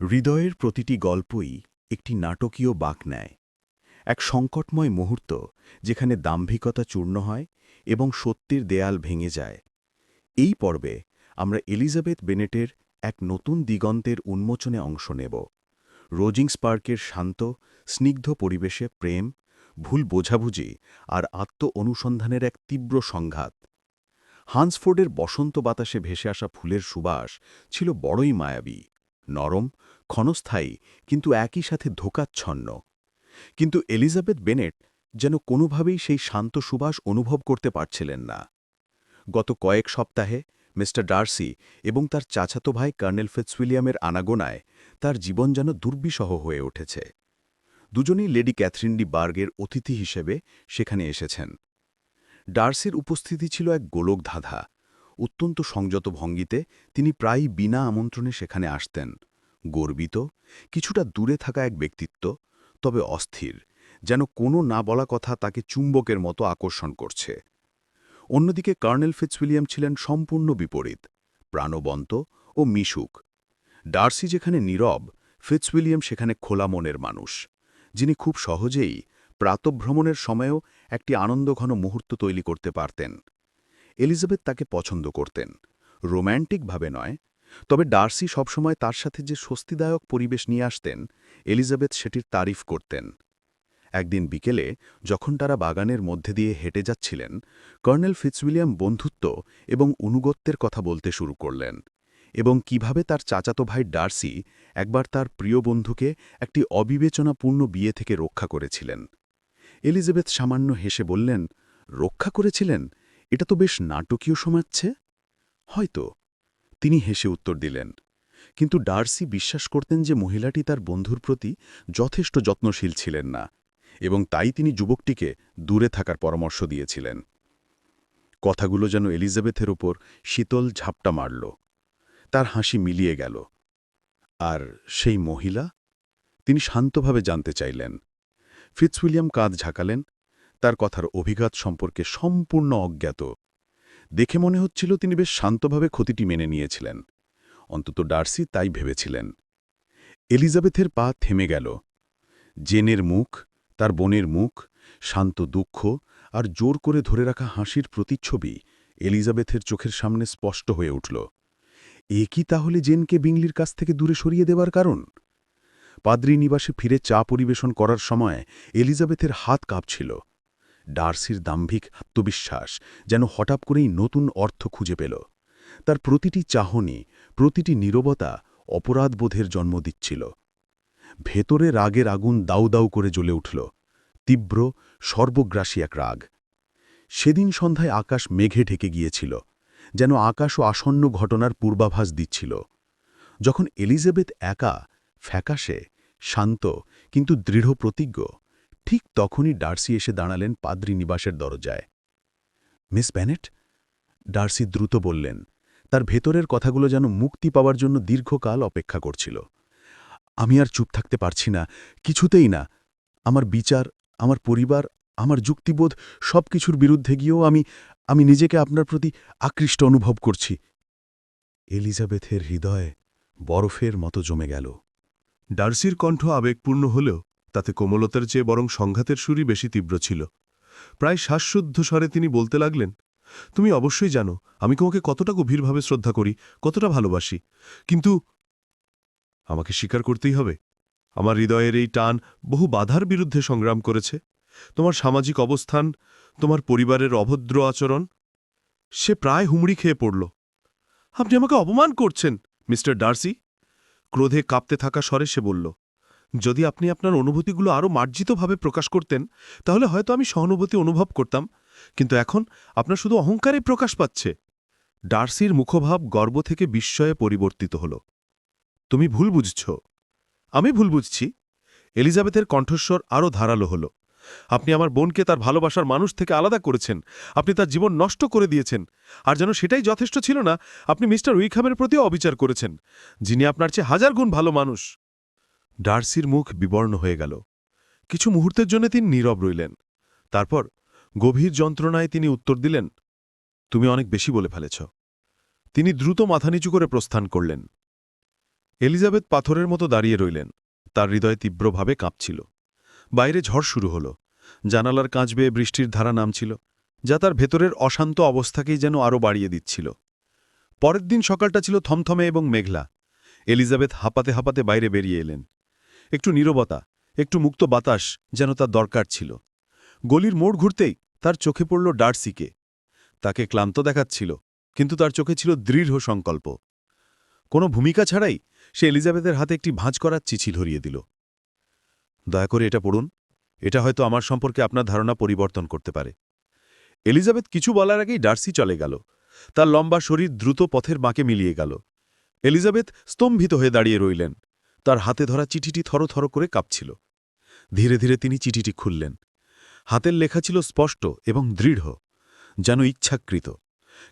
হৃদয়ের প্রতিটি গল্পই একটি নাটকীয় বাঁক নেয়। এক সংকটময় মুহূর্ত যেখানে দাম্ভিকতা চূর্ণ হয় এবং সত্যের দেয়াল ভেঙে যায়। এই পর্বে আমরা এলিজাবেথ বেনেটের এক নতুন দিগন্তের উন্মোচনে অংশ নেব। রোজিংস পার্কের শান্ত, স্নিগ্ধ পরিবেশে প্রেম, ভুল বোঝাবুঝি আর আত্ম অনুসন্ধানের এক তীব্র সংঘাত। হান্সফোর্ডের বসন্ত বাতাসে ভেসে আসা ফুলের সুবাস ছিল বড়ই মায়াবী। নরম, ক্ষণস্থায়ী, কিন্তু একই সাথে ধোকাচ্ছন্ন। কিন্তু এলিজাবেথ বেনেট যেন কোনোভাবেই সেই শান্ত সুবাস অনুভব করতে পারছিলেন না। গত কয়েক সপ্তাহে মিস্টার ডার্সি এবং তার চাচাতো ভাই কর্নেল ফিটসউইলিয়ামের আনাগোনায় তার জীবন যেন দুর্বিষহ হয়ে উঠেছে। দুজনেই লেডি ক্যাথরিন ডি বার্গের অতিথি হিসেবে সেখানে এসেছেন। ডার্সির উপস্থিতি ছিল এক গোলক ধাঁধা অত্যন্ত সংযত ভঙ্গিতে তিনি প্রায়ই বিনা আমন্ত্রণে সেখানে আসতেন। গর্বিত, কিছুটা দূরে থাকা এক ব্যক্তিত্ব, তবে অস্থির, যেন কোনো না বলা কথা তাকে চুম্বকের মতো আকর্ষণ করছে। অন্যদিকে কর্নেল ফিটসউইলিয়াম ছিলেন সম্পূর্ণ বিপরীত, প্রাণবন্ত ও মিশুক। ডার্সি যেখানে নীরব ফিটসউইলিয়াম সেখানে খোলা মনের মানুষ, যিনি খুব সহজেই প্রাতভ্রমণের সময়েও একটি আনন্দঘন মুহূর্ত তৈরি করতে পারতেন। এলিজাবেথ তাকে পছন্দ করতেন। রোম্যান্টিকভাবে নয়, তবে ডার্সি সবসময় তার সাথে যে স্বস্তিদায়ক পরিবেশ নিয়ে আসতেন, এলিজাবেথ সেটির তারিফ করতেন। একদিন বিকেলে, যখন তারা বাগানের মধ্যে দিয়ে হেঁটে যাচ্ছিলেন, কর্নেল ফিটসউইলিয়াম বন্ধুত্ব এবং অনুগত্যের কথা বলতে শুরু করলেন এবং কীভাবে তার চাচাতো ভাই ডার্সি একবার তার প্রিয় বন্ধুকে একটি অবিবেচনাপূর্ণ বিয়ে থেকে রক্ষা করেছিলেন। এলিজাবেথ সামান্য হেসে বললেন, রক্ষা করেছিলেন? এটা তো বেশ নাটকীয় শোনাচ্ছে। হয়তো। তিনি হেসে উত্তর দিলেন, কিন্তু ডার্সি বিশ্বাস করতেন যে মহিলাটি তার বন্ধুর প্রতি যথেষ্ট যত্নশীল ছিলেন না, এবং তাই তিনি যুবকটিকে দূরে থাকার পরামর্শ দিয়েছিলেন। কথাগুলো যেন এলিজাবেথের ওপর শীতল ঝাপটা মারল। তার হাসি মিলিয়ে গেল। আর সেই মহিলা? তিনি শান্তভাবে জানতে চাইলেন। ফিটসউইলিয়াম কাঁধ ঝাঁকালেন তার কথার অভিঘাত সম্পর্কে সম্পূর্ণ অজ্ঞাত। দেখে মনে হচ্ছিল তিনি বেশ শান্তভাবে ক্ষতিটি মেনে নিয়েছিলেন। অন্তত ডার্সি তাই ভেবেছিলেন। এলিজাবেথের পা থেমে গেল। জেনের মুখ, তার বোনের মুখ, শান্ত দুঃখ আর জোর করে ধরে রাখা হাসির প্রতিচ্ছবি এলিজাবেথের চোখের সামনে স্পষ্ট হয়ে উঠল। এ কি তাহলে জেনকে বিংলির কাছ থেকে দূরে সরিয়ে দেবার কারণ? পাদ্রি নিবাসে ফিরে চা পরিবেশন করার সময় এলিজাবেথের হাত কাঁপছিল। ডার্সির দাম্ভিক আত্মবিশ্বাস যেন হঠাৎ করেই নতুন অর্থ খুঁজে পেল। তার প্রতিটি চাহনি, প্রতিটি নীরবতা অপরাধবোধের জন্ম দিচ্ছিল। ভেতরে রাগের আগুন দাউ দাউ করে জ্বলে উঠল। তীব্র, সর্বগ্রাসী এক রাগ। সেদিন সন্ধ্যায় আকাশ মেঘে ঢেকে গিয়েছিল, যেন আকাশ ও আসন্ন ঘটনার পূর্বাভাস দিচ্ছিল। যখন এলিজাবেথ একা, ফ্যাকাশে, শান্ত, কিন্তু দৃঢ় প্রতিজ্ঞ ঠিক তখনই ডার্সি এসে দাঁড়ালেন পাদ্রি নিবাসের দরজায়। মিস ব্যানেট, ডার্সি দ্রুত বললেন, তার ভেতরের কথাগুলো যেন মুক্তি পাওয়ার জন্য দীর্ঘকাল অপেক্ষা করছিল। আমি আর চুপ থাকতে পারছি না, কিছুতেই না। আমার বিচার, আমার পরিবার, আমার যুক্তিবোধ সব কিছুর বিরুদ্ধে গিয়েও আমি আমি নিজেকে আপনার প্রতি আকৃষ্ট অনুভব করছি। এলিজাবেথের হৃদয় বরফের মতো জমে গেল। ডার্সির কণ্ঠ আবেগপূর্ণ হলেও তাতে কোমলতার চেয়ে বরং সংঘাতের সুরই বেশি তীব্র ছিল। প্রায় শ্বাসশুদ্ধ স্বরে তিনি বলতে লাগলেন, তুমি অবশ্যই জানো, আমি তোমাকে কতটা গভীরভাবে শ্রদ্ধা করি, কতটা ভালোবাসি, কিন্তু আমাকে স্বীকার করতেই হবে। আমার হৃদয়ের এই টান বহু বাধার বিরুদ্ধে সংগ্রাম করেছে। তোমার সামাজিক অবস্থান, তোমার পরিবারের অভদ্র আচরণ, সে প্রায় হুমড়ি খেয়ে পড়ল। আপনি আমাকে অপমান করছেন, মিস্টার ডার্সি? ক্রোধে কাঁপতে থাকা স্বরে সে বলল যদি আপনি আপনার অনুভূতিগুলো আরও মার্জিতভাবে প্রকাশ করতেন, তাহলে হয়তো আমি সহানুভূতি অনুভব করতাম। কিন্তু এখন আপনার শুধু অহংকারে প্রকাশ পাচ্ছে। ডার্সির মুখভাব গর্ব থেকে বিস্ময়ে পরিবর্তিত হল। তুমি ভুল বুঝছ। আমি ভুল বুঝছি। এলিজাবেথের কণ্ঠস্বর আরও ধারালো হল। আপনি আমার বোনকে তার ভালোবাসার মানুষ থেকে আলাদা করেছেন। আপনি তার জীবন নষ্ট করে দিয়েছেন। আর যেন সেটাই যথেষ্ট ছিল না, আপনি মিস্টার উইকহামের প্রতিও অবিচার করেছেন। যিনি আপনার চেয়ে হাজার গুণ ভালো মানুষ। ডার্সির মুখ বিবর্ণ হয়ে গেল। কিছু মুহূর্তের জন্য তিনি নীরব রইলেন। তারপর গভীর যন্ত্রণায় তিনি উত্তর দিলেন, তুমি অনেক বেশি বলে ফেলেছ। তিনি দ্রুত মাথা নিচু করে প্রস্থান করলেন। এলিজাবেথ পাথরের মতো দাঁড়িয়ে রইলেন। তার হৃদয় তীব্রভাবে কাঁপছিল। বাইরে ঝড় শুরু হলো। জানালার কাঁচ বেয়ে বৃষ্টির ধারা নামছিল, যা তার ভেতরের অশান্ত অবস্থাকেই যেন আরও বাড়িয়ে দিচ্ছিল। পরের দিন সকালটা ছিল থমথমে এবং মেঘলা। এলিজাবেথ হাঁপাতে হাঁপাতে বাইরে বেরিয়ে এলেন। একটু নীরবতা, একটু মুক্ত বাতাস যেন তার দরকার ছিল। গলির মোড় ঘুরতেই তার চোখে পড়ল ডার্সিকে। তাকে ক্লান্ত দেখাচ্ছিল, কিন্তু তার চোখে ছিল দৃঢ় সংকল্প। কোনো ভূমিকা ছাড়াই সে এলিজাবেথের হাতে একটি ভাঁজ করার চিঠি ধরিয়ে দিল। দয়া করে এটা পড়ুন, এটা হয়তো আমার সম্পর্কে আপনার ধারণা পরিবর্তন করতে পারে। এলিজাবেথ কিছু বলার আগেই ডার্সি চলে গেল। তার লম্বা শরীর দ্রুত পথের বাঁকে মিলিয়ে গেল। এলিজাবেথ স্তম্ভিত হয়ে দাঁড়িয়ে রইলেন। তার হাতে ধরা চিঠিটি থরথর করে কাঁপছিল। ধীরে ধীরে তিনি চিঠিটি খুললেন। হাতের লেখা ছিল স্পষ্ট এবং দৃঢ়, যেন ইচ্ছাকৃত।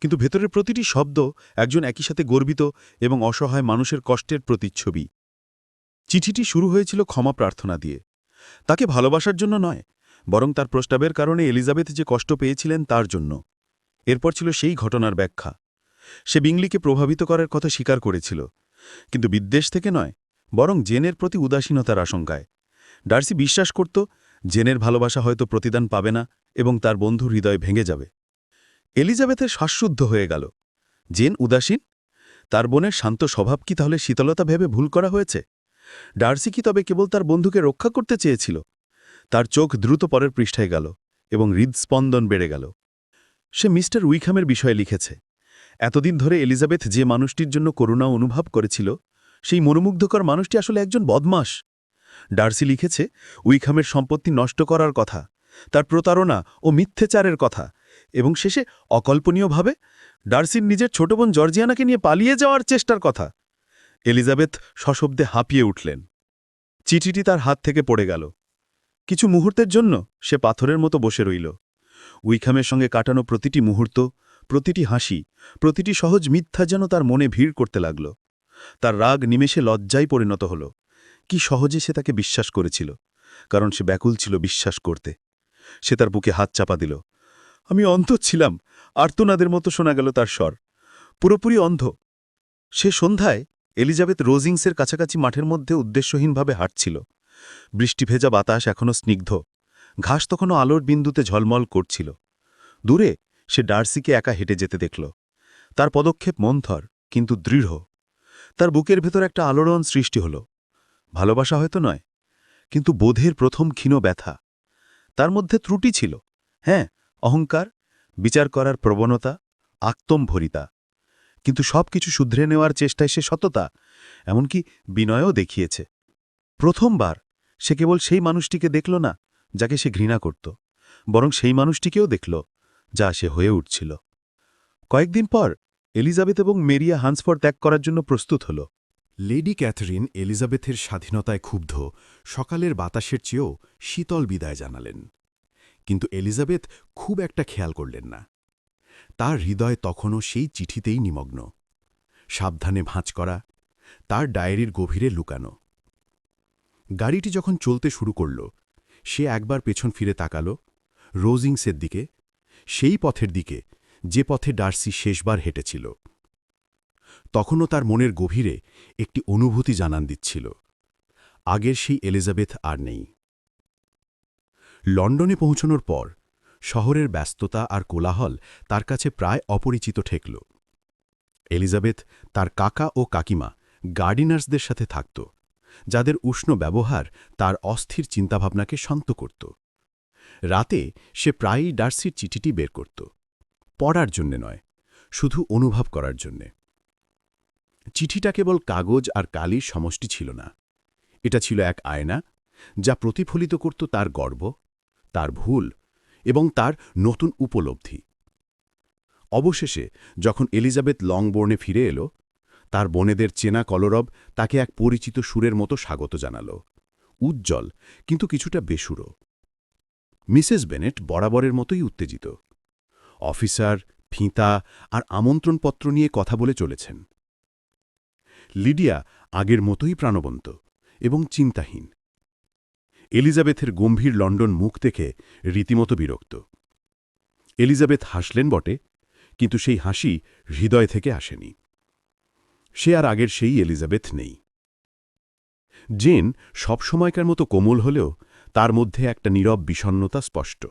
কিন্তু ভেতরের প্রতিটি শব্দ একজন একই সাথে গর্বিত এবং অসহায় মানুষের কষ্টের প্রতিচ্ছবি। চিঠিটি শুরু হয়েছিল ক্ষমা প্রার্থনা দিয়ে। তাকে ভালোবাসার জন্য নয়, বরং তার প্রস্তাবের কারণে এলিজাবেথ যে কষ্ট পেয়েছিলেন তার জন্য। এরপর ছিল সেই ঘটনার ব্যাখ্যা। সে বিংলিকে প্রভাবিত করার কথা স্বীকার করেছিল। কিন্তু বিদ্বেষ থেকে নয় বরং জেনের প্রতি উদাসীনতার আশঙ্কায়। ডার্সি বিশ্বাস করত, জেনের ভালোবাসা হয়তো প্রতিদান পাবে না এবং তার বন্ধু হৃদয় ভেঙে যাবে। এলিজাবেথের শ্বাসশুদ্ধ হয়ে গেল। জেন উদাসীন? তার বোনের শান্ত স্বভাব কি তাহলে শীতলতা ভেবে ভুল করা হয়েছে? ডার্সি কি তবে কেবল তার বন্ধুকে রক্ষা করতে চেয়েছিল? তার চোখ দ্রুত পরের পৃষ্ঠায় গেল এবং হৃদস্পন্দন বেড়ে গেল। সে মিস্টার উইখামের বিষয়ে লিখেছে, এতদিন ধরে এলিজাবেথ যে মানুষটির জন্য করুণা অনুভব করেছিল সেই মনোমুগ্ধকর মানুষটি আসলে একজন বদমাস ডার্সি লিখেছে উইখামের সম্পত্তি নষ্ট করার কথা, তার প্রতারণা ও মিথ্যেচারের কথা, এবং শেষে অকল্পনীয়ভাবে, ডার্সির নিজের ছোট বোন জর্জিয়ানাকে নিয়ে পালিয়ে যাওয়ার চেষ্টার কথা। এলিজাবেথ সশব্দে হাঁপিয়ে উঠলেন। চিঠিটি তার হাত থেকে পড়ে গেল। কিছু মুহূর্তের জন্য সে পাথরের মতো বসে রইল। উইখামের সঙ্গে কাটানো প্রতিটি মুহূর্ত, প্রতিটি হাসি, প্রতিটি সহজ মিথ্যা যেন তার মনে ভিড় করতে লাগল। তার রাগ নিমেষে লজ্জায় পরিণত হল। কি সহজে সে তাকে বিশ্বাস করেছিল, কারণ সে ব্যাকুল ছিল বিশ্বাস করতে। সে তার বুকে হাত চাপা দিল। আমি অন্ধ ছিলাম, আর্তনাদের মতো শোনা গেল তার স্বর। পুরোপুরি অন্ধ। সে সন্ধ্যায় এলিজাবেথ রোজিংসের কাছাকাছি মাঠের মধ্যে উদ্দেশ্যহীনভাবে হাঁটছিল। বৃষ্টি ভেজা বাতাস এখনও স্নিগ্ধ। ঘাস তখনও আলোর বিন্দুতে ঝলমল করছিল। দূরে সে ডার্সিকে একা হেঁটে যেতে দেখল। তার পদক্ষেপ মন্থর, কিন্তু দৃঢ়। তার বুকের ভেতর একটা আলোড়ন সৃষ্টি হল। ভালোবাসা হয়তো নয়, কিন্তু বোধের প্রথম ক্ষীণ ব্যথা। তার মধ্যে ত্রুটি ছিল। হ্যাঁ অহংকার, বিচার করার প্রবণতা, আত্মম্ভরিতা। কিন্তু সব কিছু শুধরে নেওয়ার চেষ্টায় সে সততা, এমনকি বিনয়ও দেখিয়েছে। প্রথমবার সে কেবল সেই মানুষটিকে দেখল না, যাকে সে ঘৃণা করত, বরং সেই মানুষটিকেও দেখল, যা সে হয়ে উঠছিল। কয়েকদিন পর এলিজাবেথ এবং মেরিয়া হান্সফর ত্যাগ করার জন্য প্রস্তুত হল। লেডি ক্যাথরিন এলিজাবেথের স্বাধীনতায় ক্ষুব্ধ, সকালের বাতাসের চেয়েও শীতল বিদায় জানালেন। কিন্তু এলিজাবেথ খুব একটা খেয়াল করলেন না। তার হৃদয় তখনও সেই চিঠিতেই নিমগ্ন। সাবধানে ভাঁজ করা, তার ডায়েরির গভীরে লুকানো। গাড়িটি যখন চলতে শুরু করল, সে একবার পেছন ফিরে তাকাল, রোজিংসের দিকে, সেই পথের দিকে যে পথে ডার্সি শেষবার হেঁটেছিল। তখনও তার মনের গভীরে একটি অনুভূতি জানান দিচ্ছিল। আগের সেই এলিজাবেথ আর নেই। লন্ডনে পৌঁছনোর পর শহরের ব্যস্ততা আর কোলাহল তার কাছে প্রায় অপরিচিত ঠেকল। এলিজাবেথ তার কাকা ও কাকিমা গার্ডিনার্সদের সাথে থাকত, যাদের উষ্ণ ব্যবহার তার অস্থির চিন্তাভাবনাকে শান্ত করত। রাতে সে প্রায়ই ডার্সির চিঠিটি বের করত। পড়ার জন্যে নয়, শুধু অনুভব করার জন্যে। চিঠিটা কেবল কাগজ আর কালির সমষ্টি ছিল না। এটা ছিল এক আয়না, যা প্রতিফলিত করত তার গর্ব, তার ভুল এবং তার নতুন উপলব্ধি। অবশেষে, যখন এলিজাবেথ লংবোর্নে ফিরে এলো, তার বোনেদের চেনা কলরব তাকে এক পরিচিত সুরের মতো স্বাগত জানাল, উজ্জ্বল, কিন্তু কিছুটা বেসুরো। মিসেস বেনেট বরাবরের মতোই উত্তেজিত। অফিসার, ফিতা আর আমন্ত্রণপত্র নিয়ে কথা বলে চলেছেন। লিডিয়া আগের মতোই প্রাণবন্ত এবং চিন্তাহীন। এলিজাবেথের গম্ভীর লন্ডন মুখ দেখে রীতিমতো বিরক্ত। এলিজাবেথ হাসলেন বটে, কিন্তু সেই হাসি হৃদয় থেকে আসেনি। সে আর আগের সেই এলিজাবেথ নেই। জেন সবসময়কার মতো কোমল হলেও তার মধ্যে একটা নীরব বিষণ্নতা স্পষ্ট।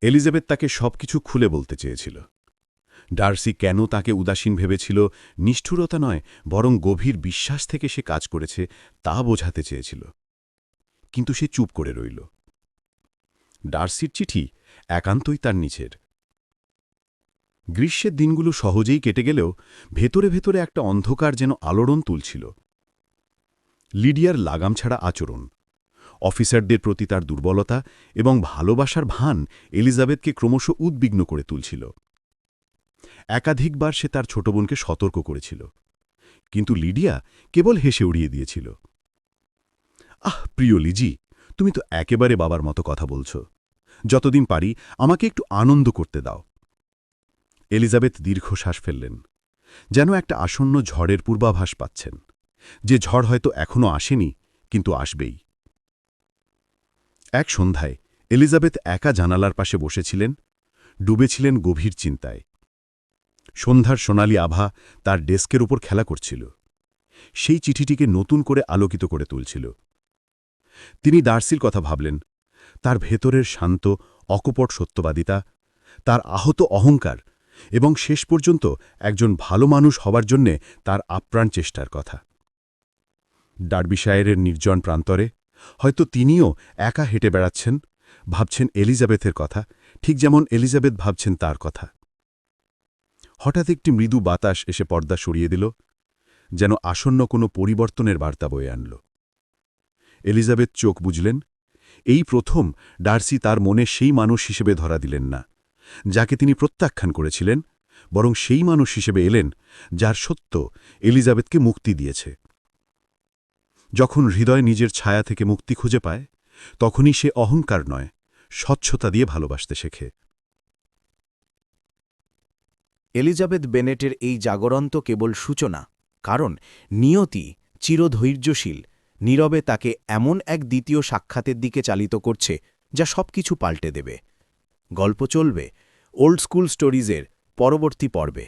এলিজাবেথ তাকে সবকিছু খুলে বলতে চেয়েছিল। ডার্সি কেন তাকে উদাসীন ভেবেছিল নিষ্ঠুরতা নয়, বরং গভীর বিশ্বাস থেকে সে কাজ করেছে তা বোঝাতে চেয়েছিল। কিন্তু সে চুপ করে রইল। ডার্সির চিঠি একান্তই তার নিচের। গ্রীষ্মের দিনগুলো সহজেই কেটে গেলেও ভেতরে ভেতরে একটা অন্ধকার যেন আলোড়ন তুলছিল। লিডিয়ার লাগাম ছাড়া আচরণ অফিসারদের প্রতি তার দুর্বলতা এবং ভালোবাসার ভান এলিজাবেথকে ক্রমশ উদ্বিগ্ন করে তুলছিল। একাধিকবার সে তার ছোট বোনকে সতর্ক করেছিল। কিন্তু লিডিয়া কেবল হেসে উড়িয়ে দিয়েছিল। আহ, প্রিয় লিজি, তুমি তো একেবারে বাবার মতো কথা বলছ। যতদিন পারি আমাকে একটু আনন্দ করতে দাও। এলিজাবেথ দীর্ঘশ্বাস ফেললেন। যেন একটা আসন্ন ঝড়ের পূর্বাভাস পাচ্ছেন। যে ঝড় হয়তো এখনও আসেনি, কিন্তু আসবেই। এক সন্ধ্যায় এলিজাবেথ একা জানালার পাশে বসেছিলেন, ডুবেছিলেন গভীর চিন্তায়। সন্ধ্যার সোনালি আভা তার ডেস্কের উপর খেলা করছিল। সেই চিঠিটিকে নতুন করে আলোকিত করে তুলছিল। তিনি দার্সির কথা ভাবলেন, তার ভেতরের শান্ত, অকপট সত্যবাদিতা, তার আহত অহংকার এবং শেষ পর্যন্ত একজন ভালো মানুষ হবার জন্যে তার আপ্রাণ চেষ্টার কথা। ডার্বিশায়ারের নির্জন প্রান্তরে হয়তো তিনিও একা হেঁটে বেড়াচ্ছেন, ভাবছেন এলিজাবেথের কথা, ঠিক যেমন এলিজাবেথ ভাবছেন তার কথা। হঠাৎ একটি মৃদু বাতাস এসে পর্দা সরিয়ে দিল, যেন আসন্ন কোনো পরিবর্তনের বার্তা বয়ে আনল। এলিজাবেথ চোখ বুঝলেন এই প্রথম ডার্সি তার মনে সেই মানুষ হিসেবে ধরা দিলেন না, যাকে তিনি প্রত্যাখ্যান করেছিলেন, বরং সেই মানুষ হিসেবে এলেন, যার সত্য এলিজাবেথকে মুক্তি দিয়েছে। যখন হৃদয় নিজের ছায়া থেকে মুক্তি খুঁজে পায়, তখনই সে অহংকার নয়, স্বচ্ছতা দিয়ে ভালোবাসতে শেখে। এলিজাবেথ বেনেটের এই জাগরন্ত কেবল সূচনা, কারণ নিয়তি চিরধৈর্যশীল, নীরবে তাকে এমন এক দ্বিতীয় সাক্ষাতের দিকে চালিত করছে, যা সবকিছু পাল্টে দেবে। গল্প চলবে, ওল্ড স্কুল স্টোরিজের পরবর্তী পর্বে।